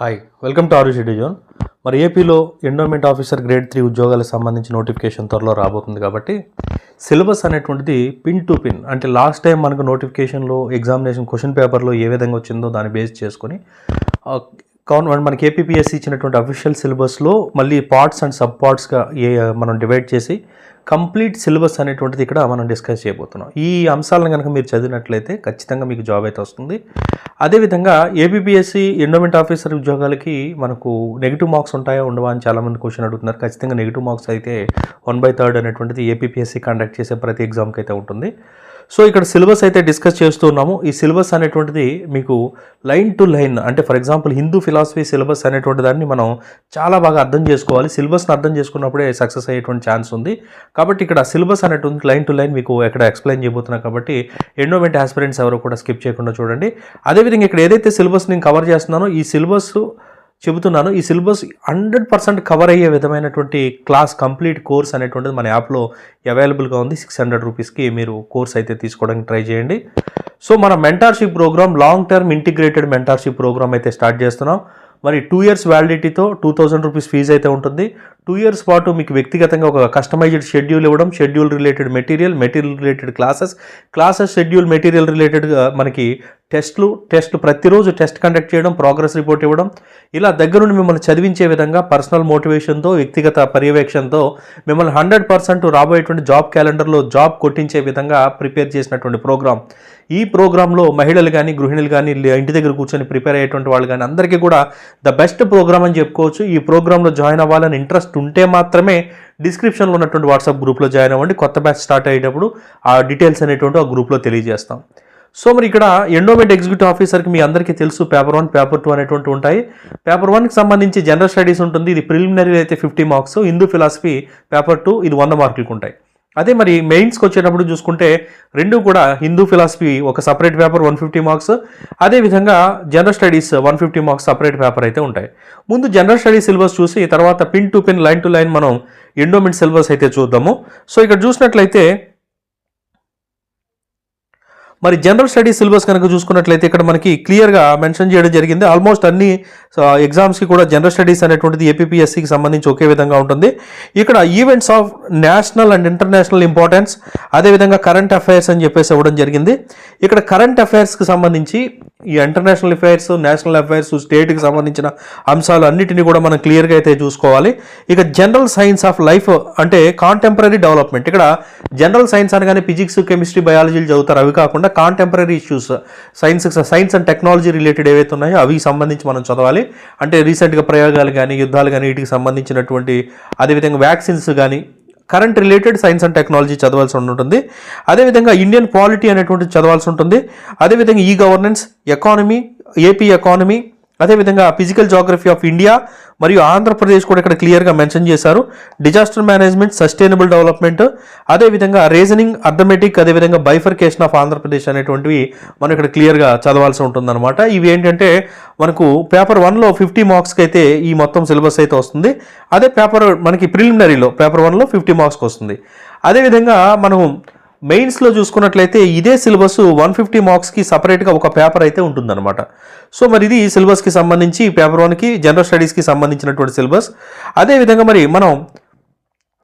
Hi welcome to ఆరు zone మరి ఏపీలో ఎండోమెంట్ ఆఫీసర్ గ్రేడ్ త్రీ ఉద్యోగాలకు సంబంధించి నోటిఫికేషన్ త్వరలో రాబోతుంది కాబట్టి సిలబస్ అనేటువంటిది పిన్ టు పిన్ అంటే లాస్ట్ టైం మనకు నోటిఫికేషన్లో ఎగ్జామినేషన్ క్వశ్చన్ పేపర్లో ఏ విధంగా వచ్చిందో దాన్ని బేస్ చేసుకొని గవర్నమెంట్ మనకి ఏపీపీఎస్సీ ఇచ్చినటువంటి అఫీషియల్ సిలబస్లో మళ్ళీ పార్ట్స్ అండ్ సబ్ పార్ట్స్గా ఏ మనం డివైడ్ చేసి కంప్లీట్ సిలబస్ అనేటువంటిది ఇక్కడ మనం డిస్కస్ చేయబోతున్నాం. ఈ అంశాలను కనుక మీరు చదివినట్లయితే ఖచ్చితంగా మీకు జాబ్ అయితే వస్తుంది. అదేవిధంగా ఏపీపీఎస్సీ ఎండోమెంట్ ఆఫీసర్ ఉద్యోగాలకి మనకు నెగిటివ్ మార్క్స్ ఉంటాయా ఉండవా అని చాలామంది క్వశ్చన్ అడుగుతున్నారు. ఖచ్చితంగా నెగిటివ్ మార్క్స్ అయితే వన్ బై థర్డ్ అనేటువంటిది ఏపీపీఎస్సీ కండక్ట్ చేసే ప్రతి ఎగ్జామ్కి అయితే ఉంటుంది. సో ఇక్కడ సిలబస్ అయితే డిస్కస్ చేస్తూ ఉన్నాము. ఈ సిలబస్ అనేటువంటిది మీకు లైన్ టు లైన్ అంటే for example Hindu philosophy syllabus అనేటువంటి దాన్ని మనం చాలా బాగా అర్థం చేసుకోవాలి. సిలబస్ని అర్థం చేసుకున్నప్పుడే సక్సెస్ అయ్యేటువంటి ఛాన్స్ ఉంది. కాబట్టి ఇక్కడ సిలబస్ అనేటువంటి లైన్ టు లైన్ మీకు ఎక్కడ ఎక్స్ప్లెయిన్ చేయబోతున్నా కాబట్టి ఎండోమెంట్ ఆస్పిరెంట్స్ ఎవరు కూడా స్కిప్ చేయకుండా చూడండి. అదేవిధంగా ఇక్కడ ఏదైతే సిలబస్ నేను కవర్ చేస్తున్నానో ఈ సిలబస్ చెబుతున్నాను ఈ సిలబస్ హండ్రెడ్ పర్సెంట్ కవర్ అయ్యే విధమైనటువంటి క్లాస్ కంప్లీట్ కోర్స్ అనేటువంటిది మన యాప్లో అవైలబుల్గా ఉంది. సిక్స్ హండ్రెడ్ రూపీస్కి మీరు కోర్స్ అయితే తీసుకోవడానికి ట్రై చేయండి. సో మన mentorship program long term integrated mentorship program అయితే స్టార్ట్ చేస్తున్నాం. మరి టూ ఇయర్స్ వ్యాలిడిటీతో టూ థౌజండ్ రూపీస్ ఫీజు అయితే ఉంటుంది. టూ ఇయర్స్ పాటు మీకు వ్యక్తిగతంగా ఒక కస్టమైజ్డ్ షెడ్యూల్ ఇవ్వడం schedule related material material related classes. Classes schedule material రిలేటెడ్గా మనకి టెస్ట్లు టెస్ట్లు ప్రతిరోజు టెస్ట్ కండక్ట్ చేయడం ప్రోగ్రెస్ రిపోర్ట్ ఇవ్వడం. ఇలా దగ్గరుండి మిమ్మల్ని చదివించే విధంగా పర్సనల్ మోటివేషన్తో వ్యక్తిగత పర్యవేక్షణతో మిమ్మల్ని హండ్రెడ్ పర్సెంట్ రాబోయేటువంటి జాబ్ క్యాలెండర్లో జాబ్ కొట్టించే విధంగా ప్రిపేర్ చేసినటువంటి ప్రోగ్రామ్ ఈ ప్రోగ్రాంలో మహిళలు కానీ గృహిణులు కానీ ఇంటి దగ్గర కూర్చొని ప్రిపేర్ అయ్యేటువంటి వాళ్ళు కానీ అందరికీ కూడా ద బెస్ట్ ప్రోగ్రామ్ అని చెప్పుకోవచ్చు. ఈ ప్రోగ్రాంలో జాయిన్ అవ్వాలని ఇంట్రెస్ట్ ఉంటే మాత్రమే డిస్క్రిప్షన్లో ఉన్నటువంటి వాట్సాప్ గ్రూప్లో జాయిన్ అవ్వండి. కొత్త బ్యాచ్ స్టార్ట్ అయ్యేటప్పుడు ఆ డీటెయిల్స్ అనేటువంటి ఆ గ్రూప్లో తెలియజేస్తాం. సో మరి ఇక్కడ ఎండోమెంట్ ఎగ్జిక్యూటివ్ ఆఫీసర్కి మీ అందరికీ తెలుసు పేపర్ వన్ పేపర్ టూ అనేటువంటి ఉంటాయి. పేపర్ వన్కి సంబంధించి జనరల్ స్టడీస్ ఉంటుంది. ఇది ప్రిలిమినరీ అయితే fifty marks. Hindu philosophy paper two ఇది వంద మార్కులకు ఉంటాయి అదే మరి మెయిన్స్కి వచ్చేటప్పుడు చూసుకుంటే రెండు కూడా హిందూ ఫిలాసఫీ ఒక separate paper one fifty marks అదేవిధంగా general studies one fifty marks separate paper అయితే ఉంటాయి. ముందు జనరల్ స్టడీస్ సిలబస్ చూసి తర్వాత pin to pin line to line మనం ఎండోమెంట్ సిలబస్ అయితే చూద్దాము. సో ఇక్కడ చూసినట్లయితే మరి జనరల్ స్టడీస్ సిలబస్ కనుక చూసుకున్నట్లయితే ఇక్కడ మనకి క్లియర్గా మెన్షన్ చేయడం జరిగింది. ఆల్మోస్ట్ అన్ని ఎగ్జామ్స్కి కూడా జనరల్ స్టడీస్ అనేటువంటిది ఏపీఎస్సికి సంబంధించి ఒకే విధంగా ఉంటుంది. ఇక్కడ events of national and international importance అదేవిధంగా కరెంట్ అఫైర్స్ అని చెప్పేసి ఇవ్వడం జరిగింది. ఇక్కడ కరెంట్ అఫైర్స్కి సంబంధించి ఈ ఇంటర్నేషనల్ అఫైర్స్ నేషనల్ అఫైర్స్ స్టేట్కి సంబంధించిన అంశాలు అన్నిటిని కూడా మనం క్లియర్గా అయితే చూసుకోవాలి. ఇక జనరల్ సైన్స్ ఆఫ్ లైఫ్ అంటే కాంటెంపరీ డెవలప్మెంట్ ఇక్కడ జనరల్ సైన్స్ అనగానే ఫిజిక్స్ కెమిస్ట్రీ బయాలజీలు చదువుతారు. అవి కాకుండా contemporary issues science science and technology related ఏవైతే ఉన్నాయో అవి సంబంధించి మనం చదవాలి. అంటే రీసెంట్గా ప్రయోగాలు కానీ యుద్ధాలు కానీ వీటికి సంబంధించినటువంటి అదేవిధంగా వ్యాక్సిన్స్ కానీ current related science and technology చదవాల్సి ఉంటుంది అదేవిధంగా ఇండియన్ పాలిటీ అనేటువంటి చదవాల్సి ఉంటుంది. అదేవిధంగా ఈ గవర్నెన్స్ ఎకానమీ ఏపీ ఎకానమీ అదేవిధంగా ఫిజికల్ జాగ్రఫీ ఆఫ్ ఇండియా మరియు ఆంధ్రప్రదేశ్ కూడా ఇక్కడ క్లియర్గా మెన్షన్ చేశారు. డిజాస్టర్ మేనేజ్మెంట్ సస్టైనబుల్ డెవలప్మెంట్ అదేవిధంగా రీజనింగ్ అర్థమెటిక్ అదేవిధంగా బైఫర్కేషన్ ఆఫ్ ఆంధ్రప్రదేశ్ అనేటువంటివి మనం ఇక్కడ క్లియర్గా చదవాల్సి ఉంటుందన్నమాట. ఇవి ఏంటంటే మనకు పేపర్ వన్లో ఫిఫ్టీ మార్క్స్కి అయితే ఈ మొత్తం సిలబస్ అయితే వస్తుంది. అదే పేపర్ మనకి ప్రిలిమినరీలో పేపర్ వన్లో ఫిఫ్టీ మార్క్స్కి వస్తుంది. అదేవిధంగా మనం మెయిన్స్లో చూసుకున్నట్లయితే ఇదే సిలబస్ వన్ ఫిఫ్టీ మార్క్స్కి సపరేట్గా ఒక పేపర్ అయితే ఉంటుందన్నమాట. సో మరి ఇది సిలబస్కి సంబంధించి పేపర్ వన్కి జనరల్ స్టడీస్కి సంబంధించినటువంటి సిలబస్ అదేవిధంగా మరి మనం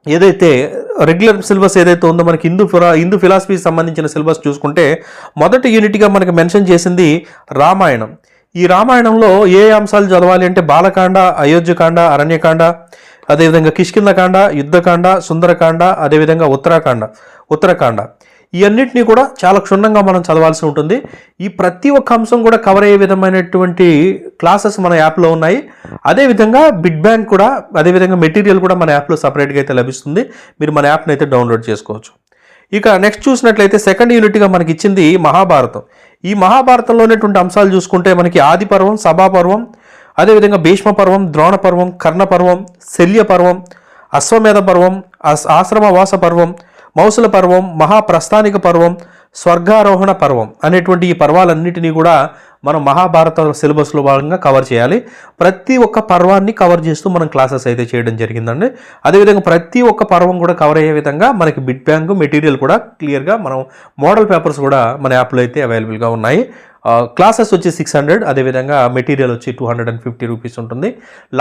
ఏదైతే రెగ్యులర్ సిలబస్ ఏదైతే ఉందో మనకి హిందూ ఫిలా హిందూ ఫిలాసఫీకి సంబంధించిన సిలబస్ చూసుకుంటే మొదటి యూనిట్గా మనకి మెన్షన్ చేసింది రామాయణం. ఈ రామాయణంలో ఏ అంశాలు చదవాలి అంటే బాలకాండ అయోధ్యకాండ అరణ్యకాండ అదేవిధంగా కిష్కిందకాండ యుద్ధకాండ సుందరకాండ అదేవిధంగా ఉత్తరాకాండ ఉత్తరాఖండ. ఈ అన్నింటినీ కూడా చాలా క్షుణ్ణంగా మనం చదవాల్సి ఉంటుంది. ఈ ప్రతి ఒక్క అంశం కూడా కవర్ అయ్యే విధమైనటువంటి క్లాసెస్ మన యాప్లో ఉన్నాయి. అదేవిధంగా బిడ్ బ్యాంక్ కూడా అదేవిధంగా మెటీరియల్ కూడా మన యాప్లో సపరేట్గా అయితే లభిస్తుంది. మీరు మన యాప్ని అయితే డౌన్లోడ్ చేసుకోవచ్చు. ఇక నెక్స్ట్ చూసినట్లయితే సెకండ్ యూనిట్గా మనకి ఇచ్చింది మహాభారతం. ఈ మహాభారతంలో ఉన్నటువంటి అంశాలు చూసుకుంటే మనకి ఆది పర్వం సభాపర్వం అదేవిధంగా భీష్మ పర్వం ద్రోణ పర్వం కర్ణ పర్వం శల్య పర్వం అశ్వమేధ పర్వం ఆశ్రమవాస పర్వం మౌసుల పర్వం మహాప్రస్థానిక పర్వం స్వర్గారోహణ పర్వం అనేటువంటి ఈ పర్వాలన్నిటినీ కూడా మనం మహాభారత సిలబస్లో భాగంగా కవర్ చేయాలి. ప్రతి ఒక్క పర్వాన్ని కవర్ చేస్తూ మనం క్లాసెస్ అయితే చేయడం జరిగిందండి. అదేవిధంగా ప్రతి ఒక్క పర్వం కూడా కవర్ అయ్యే విధంగా మనకి బిట్ బ్యాంక్ మెటీరియల్ కూడా క్లియర్గా మనం మోడల్ పేపర్స్ కూడా మన యాప్లో అయితే అవైలబుల్గా ఉన్నాయి. క్లాసెస్ వచ్చి సిక్స్ హండ్రెడ్ అదేవిధంగా మెటీరియల్ వచ్చి two hundred and fifty rupees ఉంటుంది.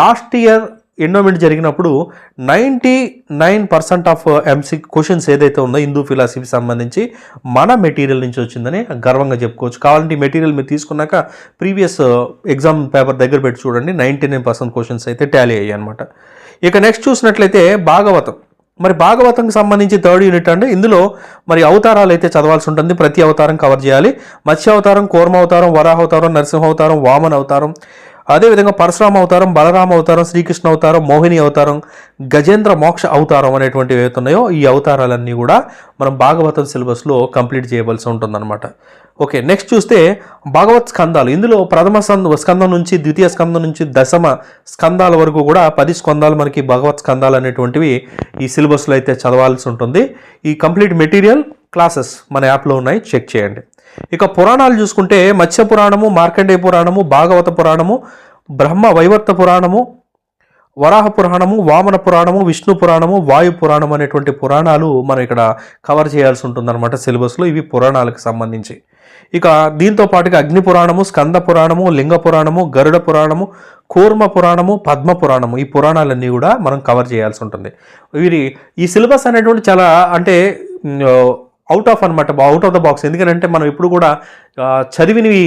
లాస్ట్ ఇయర్ ఎండోమెంట్ జరిగినప్పుడు ninety nine percent of MC questions ఏదైతే ఉందో హిందూ ఫిలాసఫీకి సంబంధించి మన మెటీరియల్ నుంచి వచ్చిందని గర్వంగా చెప్పుకోవచ్చు. కావాలంటే ఈ మెటీరియల్ మీరు తీసుకున్నాక ప్రీవియస్ ఎగ్జామ్ పేపర్ దగ్గర పెట్టి చూడండి. నైంటీ నైన్ పర్సెంట్ క్వశ్చన్స్ అయితే టాలీ అయ్యాయి అనమాట ఇక నెక్స్ట్ చూసినట్లయితే భాగవతం. మరి భాగవతంకి సంబంధించి థర్డ్ యూనిట్ అంటే ఇందులో మరి అవతారాలు అయితే చదవాల్సి ఉంటుంది. ప్రతి అవతారం కవర్ చేయాలి. మత్స్య అవతారం కూర్మ అవతారం వరాహ అవతారం నరసింహ అవతారం వామన్ అవతారం. అదేవిధంగా పరశురామ అవతారం బలరామ అవతారం శ్రీకృష్ణ అవతారం మోహిని అవతారం గజేంద్ర మోక్ష అవతారం అనేటువంటివి ఏవైతున్నాయో ఈ అవతారాలన్నీ కూడా మనం భాగవతం సిలబస్లో కంప్లీట్ చేయవలసి ఉంటుందన్నమాట. ఓకే నెక్స్ట్ చూస్తే భాగవత్ స్కందాలు. ఇందులో ప్రథమ స్కంద స్కందం నుంచి ద్వితీయ స్కందం నుంచి దశమ స్కందాల వరకు కూడా పది స్కందాలు మనకి భగవత్ స్కందాలు అనేటువంటివి ఈ సిలబస్లో అయితే చదవాల్సి ఉంటుంది. ఈ కంప్లీట్ మెటీరియల్ క్లాసెస్ మన యాప్లో ఉన్నాయి. చెక్ చేయండి. ఇక పురాణాలు చూసుకుంటే మత్స్య పురాణము మార్కండేయ పురాణము భాగవత పురాణము బ్రహ్మ వైవర్త పురాణము వరాహ పురాణము వామన పురాణము విష్ణు పురాణము వాయు పురాణం అనేటువంటి పురాణాలు మనం ఇక్కడ కవర్ చేయాల్సి ఉంటుందన్నమాట సిలబస్లో ఇవి పురాణాలకు సంబంధించి. ఇక దీంతో పాటుగా అగ్ని పురాణము స్కంద పురాణము లింగ పురాణము గరుడ పురాణము కూర్మ పురాణము పద్మ పురాణము ఈ పురాణాలన్నీ కూడా మనం కవర్ చేయాల్సి ఉంటుంది. వీరి ఈ సిలబస్ అనేటువంటి చాలా అంటే అవుట్ ఆఫ్ అనమాట అవుట్ ఆఫ్ ద బాక్స్ ఎందుకంటే మనం ఇప్పుడు కూడా చదివినవి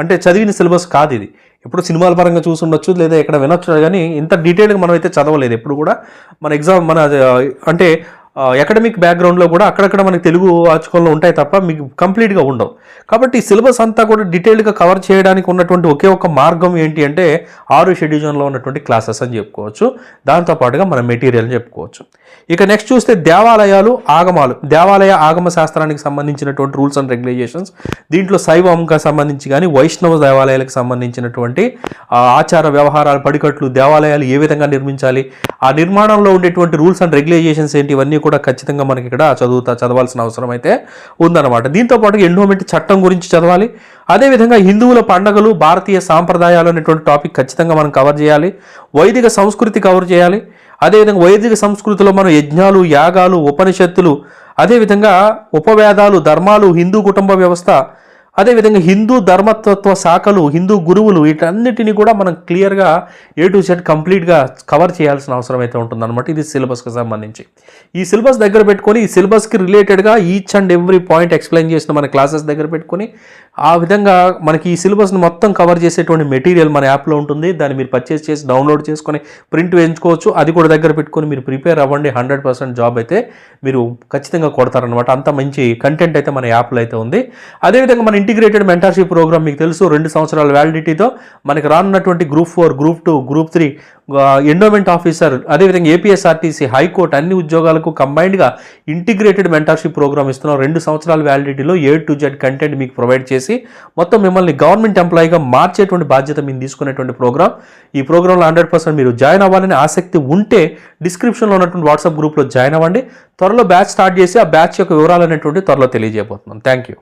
అంటే చదివిన సిలబస్ కాదు ఇది. ఎప్పుడు సినిమాల పరంగా చూసి ఉండొచ్చు లేదా ఎక్కడ వినొచ్చు కానీ ఇంత డీటెయిల్గా మనం అయితే చదవలేదు ఎప్పుడు కూడా. మన ఎగ్జామ్ మన అంటే అకాడమిక్ బ్యాక్గ్రౌండ్లో కూడా అక్కడక్కడ మనకి తెలుగు వాచకంలో ఉంటాయి తప్ప మీకు కంప్లీట్గా ఉండవు. కాబట్టి సిలబస్ అంతా కూడా డీటెయిల్డ్గా కవర్ చేయడానికి ఉన్నటువంటి ఒకే ఒక మార్గం ఏంటి అంటే ఆరు షెడ్యూజన్లో ఉన్నటువంటి క్లాసెస్ అని చెప్పుకోవచ్చు. దాంతోపాటుగా మన మెటీరియల్ చెప్పుకోవచ్చు. ఇక నెక్స్ట్ చూస్తే దేవాలయాలు ఆగమాలు. దేవాలయ ఆగమ శాస్త్రానికి సంబంధించినటువంటి రూల్స్ అండ్ రెగ్యులేషన్స్ దీంట్లో శైవంకి సంబంధించి కానీ వైష్ణవ దేవాలయాలకు సంబంధించినటువంటి ఆచార వ్యవహారాలు పడికట్లు దేవాలయాలు ఏ విధంగా నిర్మించాలి ఆ నిర్మాణంలో ఉండేటువంటి రూల్స్ అండ్ రెగ్యులేషన్స్ ఏంటి ఇవన్నీ కూడా ఖచ్చితంగా మనకి ఇక్కడ చదువుతా చదవాల్సిన అవసరం అయితే ఉందన్నమాట. దీంతో పాటు ఎండోమెంట్ చట్టం గురించి చదవాలి. అదేవిధంగా హిందువుల పండగలు భారతీయ సాంప్రదాయాలు అనేటువంటి టాపిక్ ఖచ్చితంగా మనం కవర్ చేయాలి. వైదిక సంస్కృతి కవర్ చేయాలి. అదేవిధంగా వైదిక సంస్కృతిలో మనం యజ్ఞాలు యాగాలు ఉపనిషత్తులు అదేవిధంగా ఉపవేదాలు ధర్మాలు హిందూ కుటుంబ వ్యవస్థ అదేవిధంగా హిందూ ధర్మతత్వ శాఖలు హిందూ గురువులు వీటన్నిటిని కూడా మనం క్లియర్గా ఏ టు సెట్ కంప్లీట్గా కవర్ చేయాల్సిన అవసరం అయితే ఉంటుందన్నమాట ఇది సిలబస్కి సంబంధించి. ఈ సిలబస్ దగ్గర పెట్టుకొని ఈ సిలబస్కి రిలేటెడ్గా each and every point explain చేసిన మన క్లాసెస్ దగ్గర పెట్టుకొని ఆ విధంగా మనకి ఈ సిలబస్ని మొత్తం కవర్ చేసేటువంటి మెటీరియల్ మన యాప్లో ఉంటుంది. దాన్ని మీరు పర్చేస్ చేసి డౌన్లోడ్ చేసుకొని ప్రింట్ వేయించుకోవచ్చు. అది కూడా దగ్గర పెట్టుకొని మీరు ప్రిపేర్ అవ్వండి. హండ్రెడ్ పర్సెంట్ జాబ్ అయితే మీరు ఖచ్చితంగా కొడతారనమాట అంత మంచి కంటెంట్ అయితే మన యాప్లో అయితే ఉంది. అదేవిధంగా మన ఇంటిగ్రేటెడ్ మెంటర్షిప్ ప్రోగ్రామ్ మీకు తెలుసు. రెండు సంవత్సరాల వ్యాలిడిటీతో మనకి రానున్నటువంటి group four group two group three endowment officer అదేవిధంగా ఏపీఎస్ఆర్టీసీ హైకోర్టు అన్ని ఉద్యోగాలకు కంబైన్డ్గా ఇంటిగ్రేటెడ్ మెంటర్షిప్ ప్రోగ్రామ్ ఇస్తున్నాం. రెండు సంవత్సరాల వ్యాలిడిటీలో ఏ టు జెడ్ కంటెంట్ మీకు ప్రొవైడ్ చేసి మొత్తం మిమ్మల్ని గవర్నమెంట్ ఎంప్లాయీగా మార్చేటువంటి బాధ్యత మీరు తీసుకునేటువంటి ప్రోగ్రామ్ ఈ ప్రోగ్రాంలో హండ్రెడ్ పర్సెంట్ మీరు జాయిన్ అవ్వాలని ఆసక్తి ఉంటే డిస్క్రిప్షన్లో ఉన్నటువంటి వాట్సాప్ గ్రూప్లో జాయిన్ అవ్వండి. త్వరలో బ్యాచ్ స్టార్ట్ చేసి ఆ బ్యాచ్ యొక్క వివరాలు అనేటువంటి త్వరలో తెలియజేయబోతున్నాం. Thank you